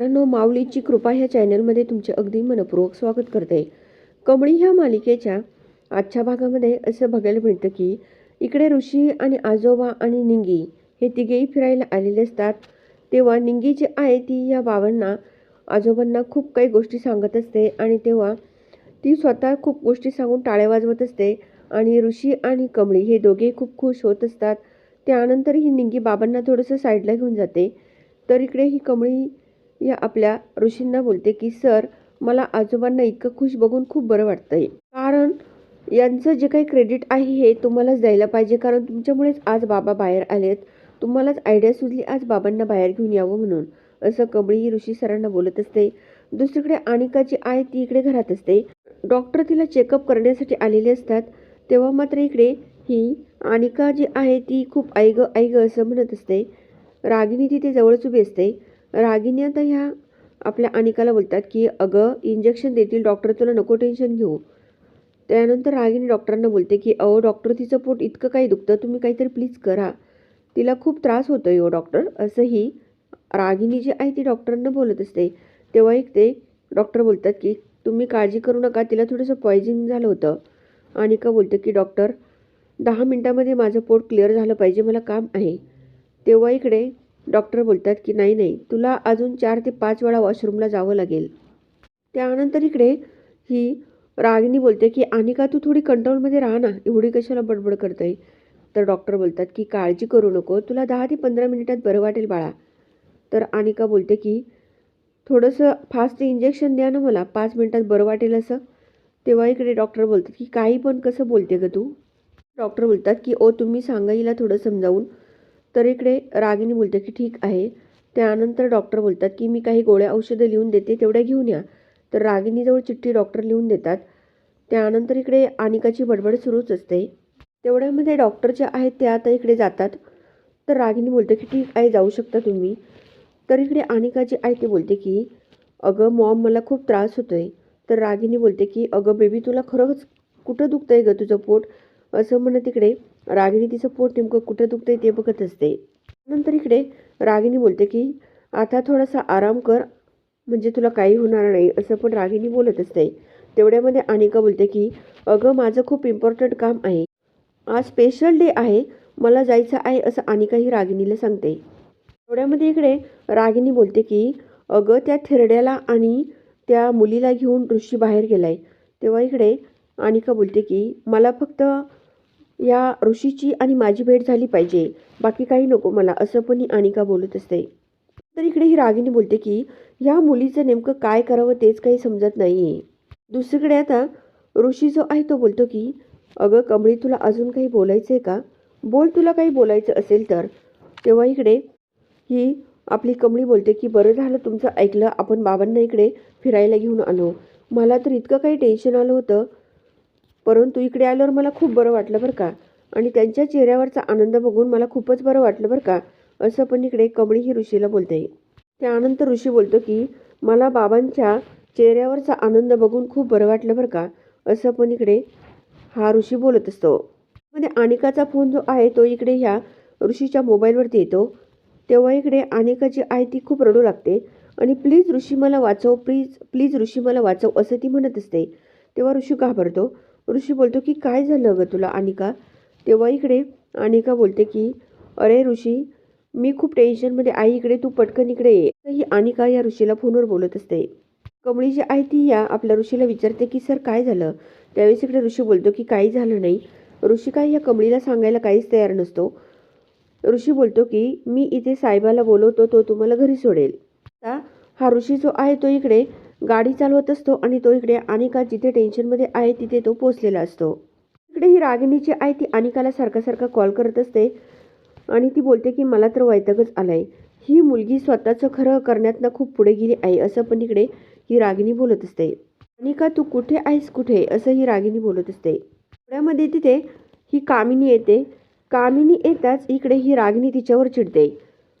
मित्रांनो माऊलीची कृपा ह्या चॅनलमध्ये तुमचे अगदी मनपूर्वक स्वागत करते. कमळी ह्या मालिकेच्या आजच्या भागामध्ये असं बघायला मिळतं की इकडे ऋषी आणि आजोबा आणि निंगी हे तिघेही फिरायला आलेले असतात. तेव्हा निंगी जी आहे ती या बाबांना आजोबांना खूप काही गोष्टी सांगत असते आणि तेव्हा ती स्वतः खूप गोष्टी सांगून टाळ्या वाजवत असते आणि ऋषी आणि कमळी हे दोघे खूप खुश होत असतात. त्यानंतर ही निंगी बाबांना थोडंसं साईडला घेऊन जाते. तर इकडे ही कमळी या आपल्या ऋषींना बोलते की सर मला आजोबांना इतकं खुश बघून खूप बरं वाटतंय. कारण यांचं जे काही क्रेडिट आहे हे तुम्हालाच द्यायला पाहिजे. कारण तुमच्यामुळेच आज बाबा बाहेर आलेत. तुम्हालाच आयडिया सुचली आज बाबांना बाहेर घेऊन यावं म्हणून. असं कबळी ही ऋषी सरांना बोलत असते. दुसरीकडे अनिका जी आहे ती इकडे घरात असते. डॉक्टर तिला चेकअप करण्यासाठी आलेले असतात. तेव्हा मात्र इकडे ही अनिका जी आहे ती खूप ऐग ऐग असं म्हणत असते. रागिनी तिथे जवळच उभी असते. रागिनी आता ह्या आपल्या अनिकाला बोलतात की अगं इंजेक्शन देतील डॉक्टर तुला नको टेन्शन घेऊ. त्यानंतर रागिनी डॉक्टरांना बोलते की अहो डॉक्टर तिचं पोट इतकं काही दुखतं तुम्ही काहीतरी प्लीज करा. तिला खूप त्रास होतो यो डॉक्टर असंही रागिनी जी आहे ती डॉक्टरांना बोलत असते. तेव्हा एक ते डॉक्टर बोलतात की तुम्ही काळजी करू नका तिला थोडंसं पॉयझन झालं होतं. अनिका बोलते की डॉक्टर दहा मिनटामध्ये माझं पोट क्लिअर झालं पाहिजे मला काम आहे. तेव्हा इकडे डॉक्टर बोलतात की नाही नाही तुला अजून चार ते पाच वेळा वॉशरूमला जावं लागेल. त्यानंतर इकडे ही रागिनी बोलते की अनिका तू थोडी कंट्रोलमध्ये राहा ना एवढी कशाला बडबड करते तर डॉक्टर बोलतात की काळजी करू नको तुला दहा ते पंधरा मिनिटात बरं वाटेल बाळा. तर अनिका बोलते की थोडंसं फास्ट इंजेक्शन द्या ना मला पाच मिनिटात बरं वाटेल असं. तेव्हा इकडे डॉक्टर बोलतात की काही पण कसं बोलते ग तू? डॉक्टर बोलतात की ओ तुम्ही सांगा हिला थोडं समजावून. तर इकडे रागिनी बोलते की ठीक आहे. त्यानंतर डॉक्टर बोलतात की मी काही गोळ्या औषधं लिहून देते तेवढ्या घेऊन या. तर रागिनीजवळ चिठ्ठी डॉक्टर लिहून देतात. त्यानंतर इकडे अनिकाची बडबड सुरूच असते. तेवढ्यामध्ये डॉक्टर जे आहेत ते आता इकडे जातात. तर रागिनी बोलते की ठीक आहे जाऊ शकता तुम्ही. तर इकडे अनिका जी आहे ती बोलते की अगं मॉम मला खूप त्रास होतो आहे तर रागिनी बोलते की अगं बेबी तुला खरंच कुठं दुखतं आहे गं तुझं पोट? असं म्हणत इकडे रागिणी तिचं पोट नेमकं कुठं दुखतंय ते बघत असते. नंतर इकडे रागिनी बोलते की आता थोडासा आराम कर म्हणजे तुला काही होणार नाही असं पण रागिनी बोलत असते. तेवढ्यामध्ये अनिका बोलते की अगं माझं खूप इम्पॉर्टंट काम आहे. आज स्पेशल डे आहे मला जायचं आहे असं अनिका ही रागिणीला सांगते. तेवढ्यामध्ये इकडे रागिनी बोलते की अगं त्या थेरड्याला आणि त्या मुलीला घेऊन ऋषी बाहेर गेलाय. तेव्हा इकडे अनिका बोलते की मला फक्त या ऋषीची आणि माझी भेट झाली पाहिजे. बाकी काही नको मला असं पण ही अनिका बोलत असते. तर इकडे ही रागिनी बोलते की या मुलीचं नेमकं काय करावं तेच काही समजत नाही आहे दुसरीकडे आता ऋषी जो आहे तो बोलतो की अगं कमळी तुला अजून काही बोलायचं आहे का? बोल तुला काही बोलायचं असेल तर. तेव्हा इकडे ही आपली कमळी बोलते की बरं झालं तुमचं ऐकलं आपण बाबांना इकडे फिरायला घेऊन आलो. मला तर इतकं काही टेन्शन आलं होतं परंतु इकडे आल्यावर मला खूप बरं वाटलं बरं का. आणि त्यांच्या चेहऱ्यावरचा आनंद बघून मला खूपच बरं वाटलं बरं का असं पण इकडे कमळी ही ऋषीला बोलते. त्यानंतर ऋषी बोलतो की मला बाबांच्या चेहऱ्यावरचा आनंद बघून खूप बरं वाटलं बरं का असं पण इकडे हा ऋषी बोलत असतो. म्हणजे अनिकाचा फोन जो आहे तो इकडे ह्या ऋषीच्या मोबाईलवरती येतो. तेव्हा इकडे अनिका जी आहे ती खूप रडू लागते आणि प्लीज ऋषी मला वाचव प्लीज प्लीज ऋषी मला वाचव असं ती म्हणत असते. तेव्हा ऋषी घाबरतो. ऋषी बोलतो की काय झालं गं तुला अनिका? तेव्हा इकडे अनिका बोलते की अरे ऋषी मी खूप टेन्शनमध्ये आई इकडे तू पटकन इकडे ये. तर ही अनिका या ऋषीला फोनवर बोलत असते. कमळी जी आहे ती या आपल्या ऋषीला विचारते की सर काय झालं? त्यावेळेस इकडे ऋषी बोलतो की काही झालं नाही. ऋषी काय या कमळीला सांगायला काहीच तयार नसतो. ऋषी बोलतो की मी इथे साहेबाला बोलवतो तो तुम्हाला घरी सोडेल. आता हा ऋषी जो आहे तो इकडे गाडी चालवत असतो आणि तो इकडे अनिका जिथे टेन्शनमध्ये आहे तिथे तो पोचलेला असतो. इकडे ही रागिणीची आहे ती अनिकाला सारखा सारखा कॉल करत असते आणि ती बोलते की मला तर वैतागच आलाय. ही मुलगी स्वतःचं खरं करण्यातनं खूप पुढे गेली आहे असं पण इकडे ही रागिणी बोलत असते. अनिका तू कुठे आहेस कुठे? असं ही रागिणी बोलत असते. पुण्यामध्ये तिथे ही कामिनी येते. कामिनी येताच इकडे ही रागिणी तिच्यावर चिडते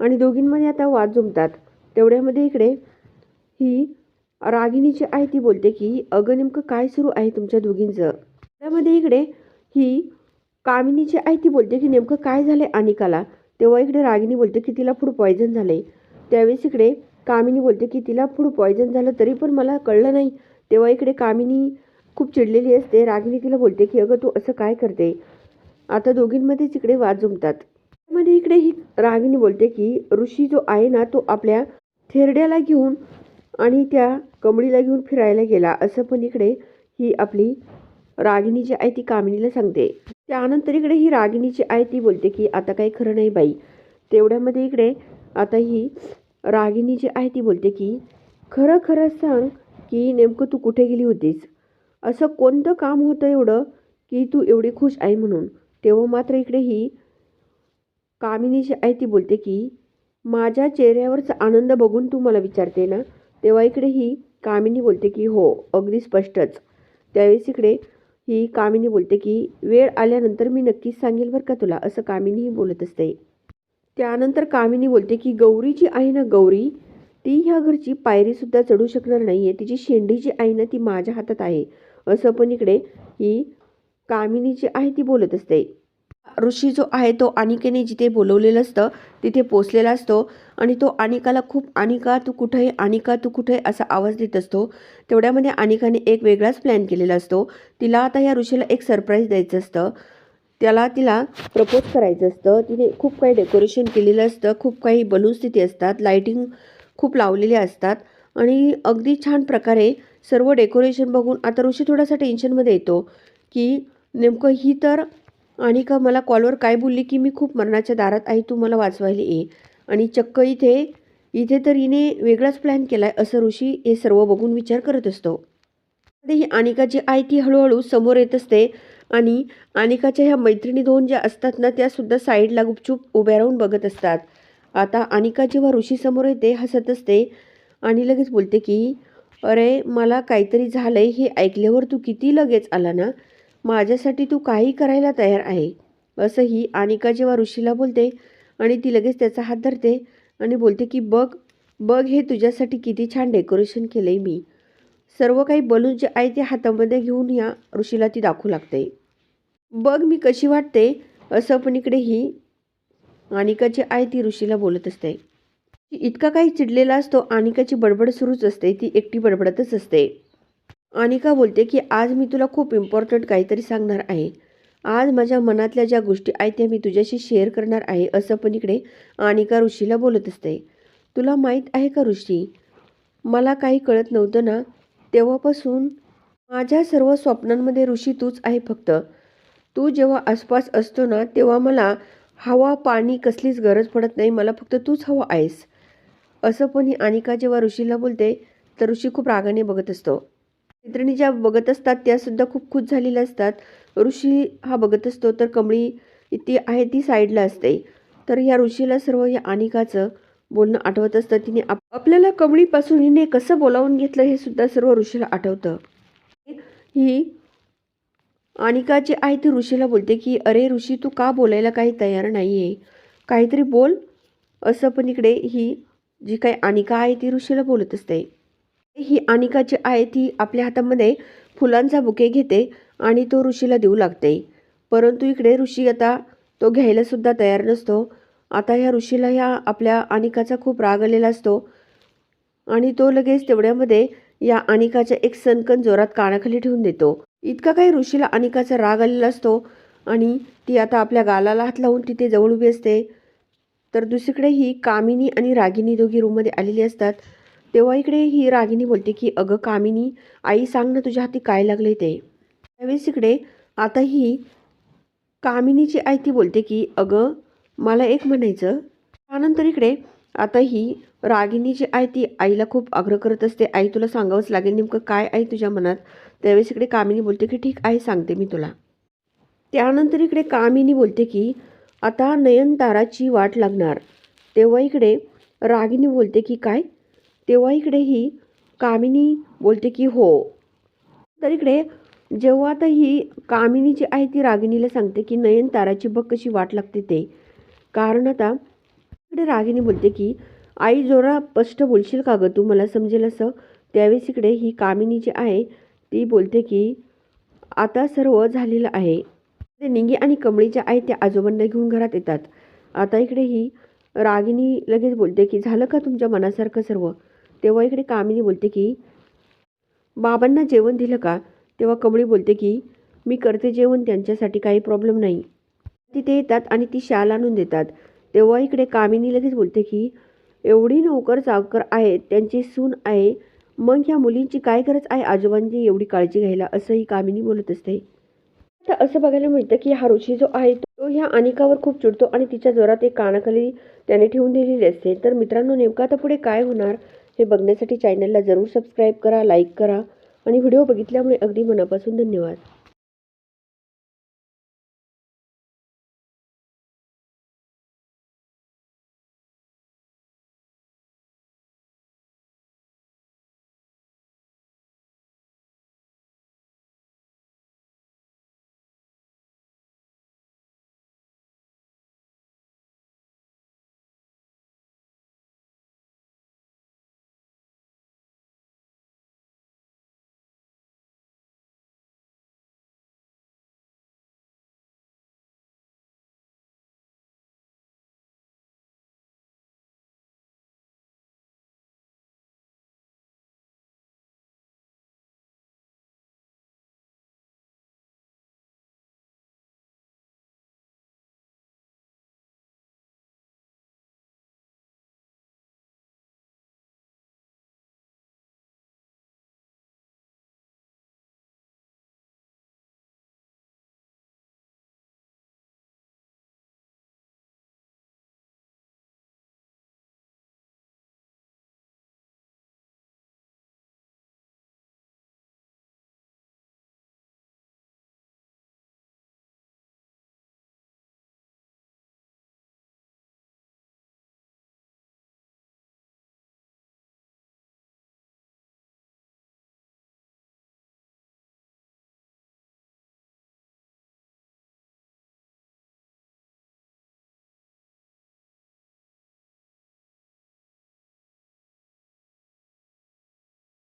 आणि दोघींमध्ये आता वाद जुमतात. तेवढ्यामध्ये इकडे ही रागिणीची आई ती बोलते की अगं नेमकं काय सुरू आहे तुमच्या दोघींचं? त्यामध्ये इकडे ही कामिनीची आई ती बोलते की नेमकं काय झालंय अनिकाला? तेव्हा इकडे रागिणी बोलते की तिला फूड पॉयझन आहे त्यावेळेस इकडे कामिनी बोलते की तिला फूड पॉयझन झालं तरी पण मला कळलं नाही. तेव्हा इकडे कामिनी खूप चिडलेली असते. रागिणी तिला बोलते की अगं तू असं काय करते? आता दोघींमध्येच इकडे वाद जमतात. त्यामध्ये इकडे ही रागिनी बोलते की ऋषी जो आहे ना तो आपल्या थेरड्याला घेऊन आणि त्या कमळीला घेऊन फिरायला गेला. असं पण इकडे ही आपली रागिणी जी आहे ती कामिनीला सांगते. त्यानंतर इकडे ही रागिणी जी आहे ती बोलते की आता काही खरं नाही बाई. तेवढ्यामध्ये इकडे आता ही रागिणी जी आहे ती बोलते की खरं खरं सांग की नेमकं तू कुठे गेली होतीस? असं कोणतं काम होतं एवढं की तू एवढी खुश आहे म्हणून? तेव्हा मात्र इकडे ही कामिनी जी आहे ती बोलते की माझ्या चेहऱ्यावरचा आनंद बघून तू मला विचारते ना? तेव्हा इकडे ही कामिनी बोलते की हो अगदी स्पष्टच. त्यावेळेस इकडे ही कामिनी बोलते की वेळ आल्यानंतर मी नक्कीच सांगेल बरं का तुला असं कामिनीही बोलत असते. त्यानंतर कामिनी बोलते की गौरी जी आहे ना गौरी ती ह्या घरची पायरीसुद्धा चढू शकणार नाही आहे तिची शेंडी जी आहे ना ती माझ्या हातात आहे असं पण इकडे ही कामिनी जी आहे ती बोलत असते. ऋषी जो आहे तो अनिकेने जिथे बोलवलेलं असतं तिथे पोचलेला असतो आणि तो अनिकाला खूप अनिका तू कुठे अनिका तू कुठे असा आवाज देत असतो. तेवढ्यामध्ये अनिकाने एक वेगळाच प्लॅन केलेला असतो. तिला आता या ऋषीला एक सरप्राईज द्यायचं असतं. त्याला तिला प्रपोज करायचं असतं. तिने खूप काही डेकोरेशन केलेलं असतं. खूप काही बलून्स तिथे असतात. लायटिंग खूप लावलेले असतात. आणि अगदी छान प्रकारे सर्व डेकोरेशन बघून आता ऋषी थोडासा टेन्शनमध्ये येतो की नेमकं ही तर आणि का मला कॉलवर काय बोलली की मी खूप मरणाच्या दारात आहे तू मला वाचवायला ये. आणि चक्क इथे इथे तर हिने वेगळाच प्लॅन केला आहे असं ऋषी हे सर्व बघून विचार करत असतो. ही अनिका जी आहे ती हळूहळू समोर येत असते आणि अनिकाच्या ह्या मैत्रिणी दोन ज्या असतात ना त्यासुद्धा साईडला गुपचूप उभ्या राहून बघत असतात. आता अनिका जेव्हा ऋषी समोर येते हसत असते आणि लगेच बोलते की अरे मला काहीतरी झालंय हे ऐकल्यावर तू किती लगेच आला ना? माझ्यासाठी तू काही करायला तयार आहे. असं ही अनिका जेव्हा ऋषीला बोलते आणि ती लगेच त्याचा हात धरते आणि बोलते की बघ बघ हे तुझ्यासाठी किती छान डेकोरेशन केलं आहे मी. सर्व काही बलून जे आहे ते हातामध्ये घेऊन या ऋषीला ती दाखवू लागते. बघ मी कशी वाटते असं पण इकडे ही अनिका जी आहे ती ऋषीला बोलत असते. इतका काही चिडलेला असतो अनिकाची बडबड सुरूच असते ती एकटी बडबडतच असते. अनिका बोलते की आज मी तुला खूप इम्पॉर्टंट काहीतरी सांगणार आहे. आज माझ्या मनातल्या ज्या गोष्टी आहेत त्या मी तुझ्याशी शेअर करणार आहे असं पण इकडे अनिका ऋषीला बोलत असते. तुला माहीत आहे का ऋषी? मला काही कळत नव्हतं ना. तेव्हापासून माझ्या सर्व स्वप्नांमध्ये ऋषी तूच आहे फक्त. तू जेव्हा आसपास असतो ना तेव्हा मला हवा पाणी कसलीच गरज पडत नाही. मला फक्त तूच हवा आहेस. असं पण ही अनिका जेव्हा ऋषीला बोलते तर ऋषी खूप रागाने बघत असतो. मैत्रिणी ज्या बघत असतात त्यासुद्धा खूप खुश झालेल्या असतात. ऋषी हा बघत असतो तर कमळी ती आहे ती साईडला असते. तर या ऋषीला सर्व या अनिकाचं बोलणं आठवत असतं. तिने आप आपल्याला कमळीपासून हिने कसं बोलावून घेतलं हे सुद्धा सर्व ऋषीला आठवतं. ही अनिका जी आहे ती ऋषीला बोलते की अरे ऋषी तू का बोलायला काही तयार नाही आहे काहीतरी बोल. असं पण इकडे ही जी काही अनिका आहे ती ऋषीला बोलत असते. ही अनिका जी आहे ती आपल्या हातामध्ये फुलांचा बुके घेते आणि तो ऋषीला देऊ लागते. परंतु इकडे ऋषी आता तो घ्यायलासुद्धा तयार नसतो. आता ह्या ऋषीला ह्या आपल्या अनिकाचा खूप राग आलेला असतो. आणि तो लगेच तेवढ्यामध्ये या अनिकाच्या एक सनकन जोरात कानाखाली ठेवून देतो. इतका काही ऋषीला अनिकाचा राग आलेला असतो आणि ती आता आपल्या गालाला हात लावून तिथे जवळ उभी असते. तर दुसरीकडे ही कामिनी आणि रागिनी दोघी रूममध्ये आलेली असतात. तेव्हा इकडे ही रागिनी बोलते की अगं कामिनी आई सांग ना तुझ्या हाती काय लागले ते. त्यावेळेस इकडे आता ही कामिनीची आई ती बोलते की अगं मला एक म्हणायचं. त्यानंतर इकडे आता ही रागिनीची आई ती आईला खूप आग्रह करत असते. आई तुला सांगावंच लागेल नेमकं काय आई तुझ्या मनात? त्यावेळेस इकडे कामिनी बोलते की ठीक आहे सांगते मी तुला. त्यानंतर इकडे कामिनी बोलते की आता नयनताराची वाट लागणार. तेव्हा इकडे रागिनी बोलते की काय? तेव्हा इकडे ही कामिनी बोलते की हो. तर इकडे जेव्हा आता ही कामिनी जी आहे ती रागिणीला सांगते की नयनताराची बघ कशी वाट लागते ते. कारण आता इकडे रागिनी बोलते की आई जोरा स्पष्ट बोलशील का गं तू? मला समजेल असं. त्यावेळेस इकडे ही कामिनी जी आहे ती बोलते की आता सर्व झालेलं आहे. ते निंगी आणि कमळी ज्या आहेत त्या आजोबांना घेऊन घरात येतात. आता इकडे ही रागिनी लगेच बोलते की झालं का तुमच्या मनासारखं सर्व? तेव्हा इकडे कामिनी बोलते की बाबांना जेवण दिलं का? तेव्हा कमळी बोलते की मी करते जेवण त्यांच्यासाठी काही प्रॉब्लेम नाही. तिथे येतात आणि ती शाल आणून देतात. तेव्हा इकडे कामिनी लगेच बोलते की एवढी नोकर चाकर आहेत त्यांची सून आहे. मग ह्या मुलींची काय गरज आहे आजोबांची एवढी काळजी घ्यायला? असंही कामिनी बोलत असते. तर असं बघायला मिळतं की हा ऋषी जो आहे तो ह्या अनिकावर खूप चिडतो आणि तिच्या जोरात एक कानाखाली त्याने ठेवून दिलेली असते. तर मित्रांनो नेमकं आता पुढे काय होणार हे बघण्यासाठी चॅनलला जरूर सबस्क्राईब करा लाईक करा आणि व्हिडिओ बघितल्यामुळे अगदी मनापासून धन्यवाद.